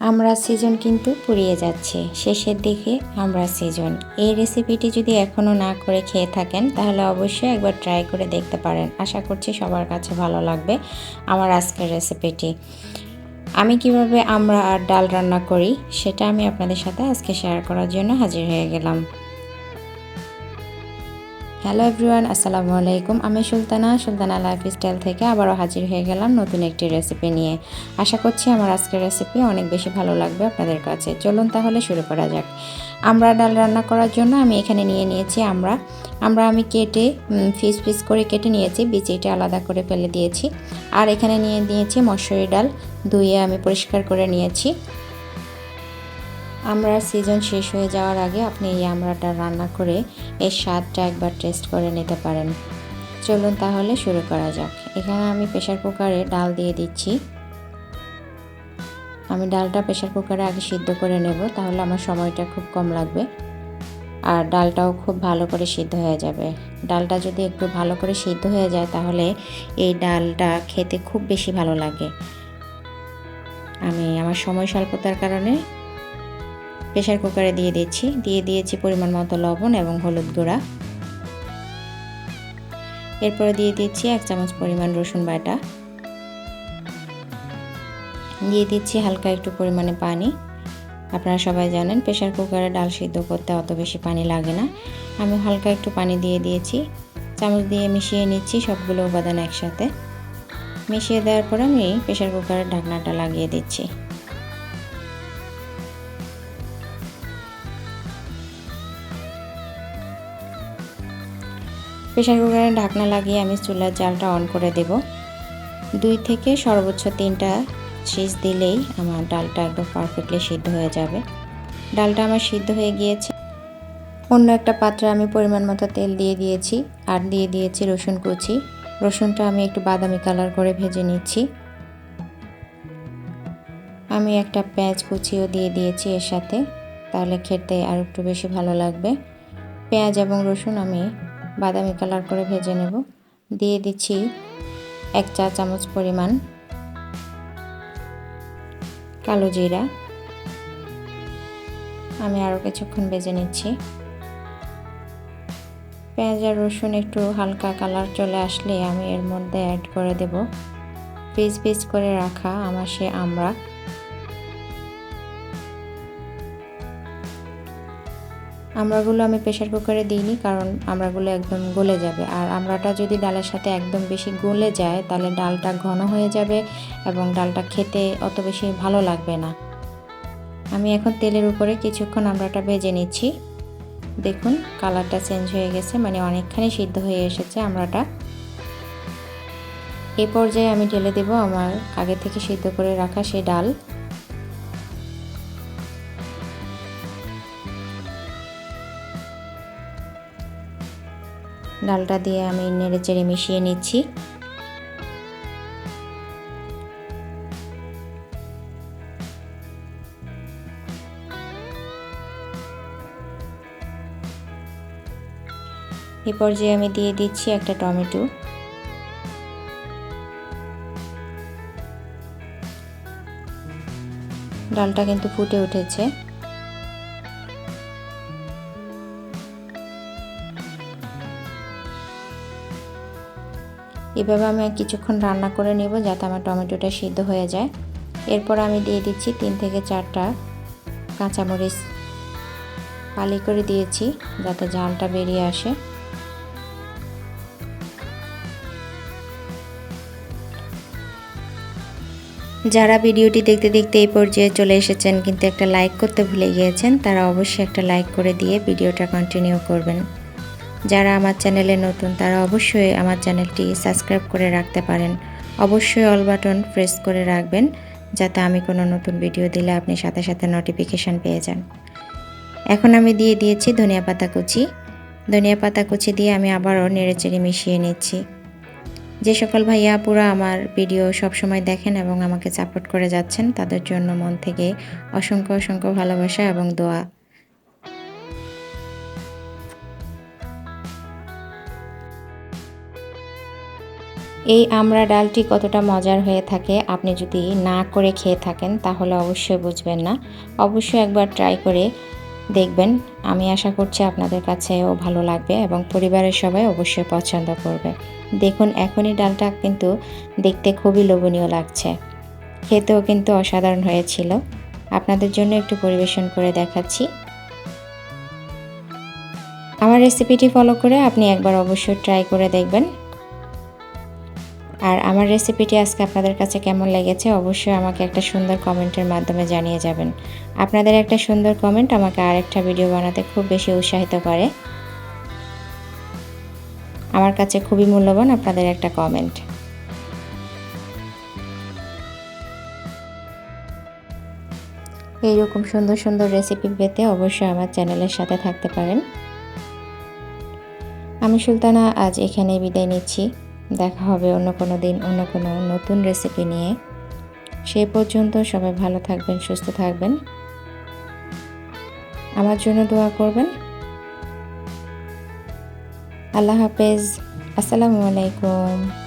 আমরা সিজন কিন্তু পুড়িয়ে যাচ্ছে। শেষের দিকে আমরা সিজন এই রেসিপিটি যদি এখনও না করে খেয়ে থাকেন, তাহলে অবশ্যই একবার ট্রাই করে দেখতে পারেন। আশা করছি সবার কাছে ভালো লাগবে আমার আজকের রেসিপিটি আমি কীভাবে আমরা আর ডাল রান্না করি, সেটা আমি আপনাদের সাথে আজকে শেয়ার করার জন্য হাজির হয়ে গেলাম। হ্যালো এভরিওয়ান আসসালামু আলাইকুম আমি সুলতানা সুলতানা লাইফ স্টাইল থেকে আবারও হাজির হয়ে গেলাম নতুন একটি রেসিপি নিয়ে। আশা করছি আমার আজকের রেসিপি অনেক বেশি ভালো লাগবে আপনাদের কাছে। চলুন তাহলে শুরু করা যাক। আমরা ডাল রান্না করার জন্য আমি এখানে নিয়ে নিয়েছি আমরা। আমরা আমি কেটে ফিস ফিস করে কেটে নিয়েছি, বিচিটা আলাদা করে ফেলে দিয়েছি। আর এখানে নিয়ে নিয়েছি মসুরি ডাল। ধুয়ে আমি পরিষ্কার করে নিয়েছি। আমরা সিজন শেষ হয়ে যাওয়ার আগে আপনি এই আমড়াটা রান্না করে এর স্বাদটা একবার টেস্ট করে নিতে পারেন। চলুন তাহলে শুরু করা যাক। এখানে আমি প্রেশার কুকারে ডাল দিয়ে দিচ্ছি। আমি ডালটা প্রেশার কুকারে আগে সিদ্ধ করে নেব, তাহলে আমার সময়টা খুব কম লাগবে। আর ডালটাও খুব ভালো করে সিদ্ধ হয়ে যাবে। ডালটা যদি একটু ভালো করে সিদ্ধ হয়ে যায়, তাহলে এই ডালটা খেতে খুব বেশি ভালো লাগে। আমি আমার সময় স্বল্পতার কারণে প্রেশার কুকারে দিয়ে দিচ্ছি। দিয়ে দিয়েছি পরিমাণ মতো লবণ এবং হলুদ গুঁড়া। এরপরে দিয়ে দিচ্ছি এক চামচ পরিমাণ রসুন বাটা। দিয়ে দিচ্ছি হালকা একটু পরিমাণে পানি। আপনারা সবাই জানেন প্রেশার কুকারে ডাল সিদ্ধ করতে অত বেশি পানি লাগে না। আমি হালকা একটু পানি দিয়ে দিয়েছি। চামচ দিয়ে মিশিয়ে নিচ্ছি সবগুলো উপাদান একসাথে। মিশিয়ে দেওয়ার পর আমি প্রেশার কুকারের ঢাকনাটা লাগিয়ে দিচ্ছি। প্রেশার কুকারে ঢাকনা লাগিয়ে আমি চুলার জালটা অন করে দেব। দুই থেকে সর্বোচ্চ তিনটা সিজ দিলেই আমার ডালটা একদম পারফেক্টলি সিদ্ধ হয়ে যাবে। ডালটা আমার সিদ্ধ হয়ে গিয়েছে। অন্য একটা পাত্রে আমি পরিমাণ মতো তেল দিয়ে দিয়েছি আর দিয়ে দিয়েছি রসুন কুচি। রসুনটা আমি একটু বাদামি কালার করে ভেজে নিচ্ছি। আমি একটা পেঁয়াজ কুচিও দিয়ে দিয়েছি এর সাথে, তাহলে খেতে আর একটু বেশি ভালো লাগবে। পেঁয়াজ এবং রসুন আমি বাদামি কালার করে ভেজে নেব। দিয়ে দিচ্ছি এক চা চামচ পরিমাণ কালো জিরা। আমি আরও কিছুক্ষণ ভেজে নিচ্ছি। পেঁয়াজ আর রসুন একটু হালকা কালার চলে আসলে আমি এর মধ্যে অ্যাড করে দেব। পিস পিস করে রাখা আমার সে আমরা। আমড়াগুলো আমি প্রেশার কুকারে দিইনি, কারণ আমড়াগুলো একদম গলে যাবে। আর আমড়াটা যদি ডালের সাথে একদম বেশি গলে যায়, তাহলে ডালটা ঘন হয়ে যাবে এবং ডালটা খেতে অত বেশি ভালো লাগবে না। আমি এখন তেলের উপরে কিছুক্ষণ আমড়াটা ভেজে নিচ্ছি। দেখুন, কালারটা চেঞ্জ হয়ে গেছে মানে অনেকখানি সিদ্ধ হয়ে এসেছে আমড়াটা এই পর্যায়ে আমি ঢেলে দেব আমার আগে থেকে সিদ্ধ করে রাখা সেই ডাল। ডালটা দিয়ে আমি নেড়ে চেড়ে মিশিয়ে নিচ্ছি। এই পর্যায়ে আমি দিয়ে দিচ্ছি একটা টমেটো। ডালটা কিন্তু ফুটে উঠেছে। এভাবে আমি কিছুক্ষণ রান্না করে নেব যাতে আমার টমেটোটা সিদ্ধ হয়ে যায়। এরপর আমি দিয়ে দিচ্ছি তিন থেকে চারটা কাঁচামরিচ। পালি করে দিয়েছি যাতে জালটা বেরিয়ে আসে। যারা ভিডিওটি দেখতে দেখতে এই পর্যায়ে চলে এসেছেন কিন্তু একটা লাইক করতে ভুলে গিয়েছেন, তারা অবশ্যই একটা লাইক করে দিয়ে ভিডিওটা কন্টিনিউ করবেন। যারা আমার চ্যানেলে নতুন, তারা অবশ্যই আমার চ্যানেলটি সাবস্ক্রাইব করে রাখতে পারেন। অবশ্যই অল বাটন প্রেস করে রাখবেন, যাতে আমি কোনো নতুন ভিডিও দিলে আপনি সাথে সাথে নোটিফিকেশান পেয়ে যান। এখন আমি দিয়ে দিয়েছি ধনিয়া পাতা কুচি। ধনিয়া পাতা কুচি দিয়ে আমি আবারও নেড়েচেড়ে মিশিয়ে নিচ্ছি। যে সকল ভাইয়া পুরো আমার ভিডিও সবসময় দেখেন এবং আমাকে সাপোর্ট করে যাচ্ছেন, তাদের জন্য মন থেকে অসংখ্য অসংখ্য ভালোবাসা এবং দোয়া। এই আমরা ডালটি কতটা মজার হয়ে থাকে আপনি যদি না করে খেয়ে থাকেন, তাহলে অবশ্যই বুঝবেন না। অবশ্যই একবার ট্রাই করে দেখবেন। আমি আশা করছি আপনাদের কাছেও ভালো লাগবে এবং পরিবারের সবাই অবশ্যই পছন্দ করবে। দেখুন, এখনই ডালটা কিন্তু দেখতে খুবই লোভনীয় লাগছে। খেতেও কিন্তু অসাধারণ হয়েছিল। আপনাদের জন্য একটু পরিবেশন করে দেখাচ্ছি। আমার রেসিপিটি ফলো করে আপনি একবার অবশ্যই ট্রাই করে দেখবেন। আর আমার রেসিপিটি আজকে আপনাদের কাছে কেমন লেগেছে অবশ্যই আমাকে একটা সুন্দর কমেন্টের মাধ্যমে জানিয়ে যাবেন। আপনাদের একটা সুন্দর কমেন্ট আমাকে আরেকটা ভিডিও বানাতে খুব বেশি উৎসাহিত করে। আমার কাছে খুবই মূল্যবান আপনাদের একটা কমেন্ট। এইরকম সুন্দর সুন্দর রেসিপি পেতে অবশ্যই আমার চ্যানেলের সাথে থাকতে পারেন। আমি সুলতানা আজ এখানে বিদায় নিচ্ছি। দেখা হবে অন্য কোনো দিন, অন্য কোনো নতুন রেসিপি নিয়ে। সেই পর্যন্ত সবাই ভালো থাকবেন, সুস্থ থাকবেন। আমার জন্য দোয়া করবেন। আল্লাহ হাফেজ। আসসালামু আলাইকুম।